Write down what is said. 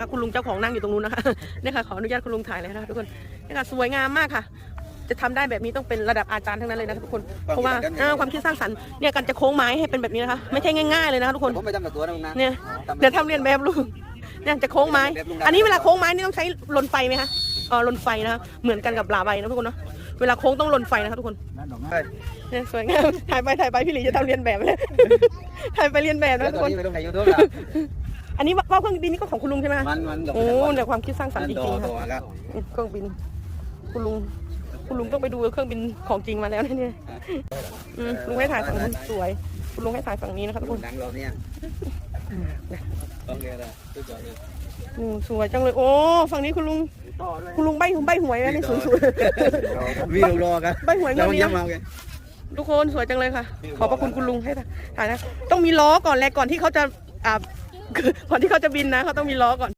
ค่ะคุณลุงเจ้าของนั่งอยู่ตรงนู้นนะคะเนี่ยค่ะขออนุญาตคุณลุงถ่ายเลยนะคะทุกคนเนี่ยค่ะสวยงามมากค่ะ จะทำได้แบบนี้ต้องเป็นระดับอาจารย์ทั้งนั้นเลยนะคะทุกคนเพราะว่าอ่าความคิดสร้างสรรค์เนี่ยการจะโค้งไม้ให้เป็นแบบนี้นะคะไม่ใช่ง่ายๆเลยนะคะทุกคนผมไม่ทำกับตัวนะลุงนะเนี่ยเดี๋ยวทำเรียนแบบลุงเนี่ยจะโค้งไม้ อันนี้เวลาโค้งไม้นี่ต้องใช้ลนไฟไหมคะอ๋อลนไฟนะคะเหมือนกันกับลาใบนะทุกคนเนาะเวลาโค้งต้องลนไฟนะคะทุกคนเนี่ยสวยงามถ่ายไปถ่ายไปพี่หลีจะทำเรียนแบบเลยถ่ายไปเรียนแบบแล้วนะทุตกอนคนนี้ไม่ต้ องใส่ยูทูบละอันนี้ว่าวเครื่องบินนี่ก็ของคุณลุงใช่ไหมคะมันมันโอ้เนี่ยความคิดสร้างสรรค์จริงๆตัค่ะวครับเครื่องบิน คุณลุง คุณลุงต้องไปดูเครื่องบินของจริงมาแล้วนะเนี่ยอืมลุงให้ถ่ายฝั่งนู้นสวย คุณลุงให้ถ่ายฝั่งนี้นะคะทุกคนดังเราเนี่ยต้องเรียนอะไรตัวจอดเลยอืมสวยจังเลย โอ้ ฝั่งนี้คุณลุง คุณลุงใบใบหวยนะนี่สวยสวยวิ่งรอกันใบหวยเงิแล้วนมันนี้ย้ำเราไงทุกคนสวยจังเลยค่ะ ขอบพระคุณคุณลุงให้ถ่ายนะ ต้องมีล้อก่อนแหละก่อนที่เขาจะอ่า ก่อนที่เขาจะบินนะเขาต้องมีล้อก่อน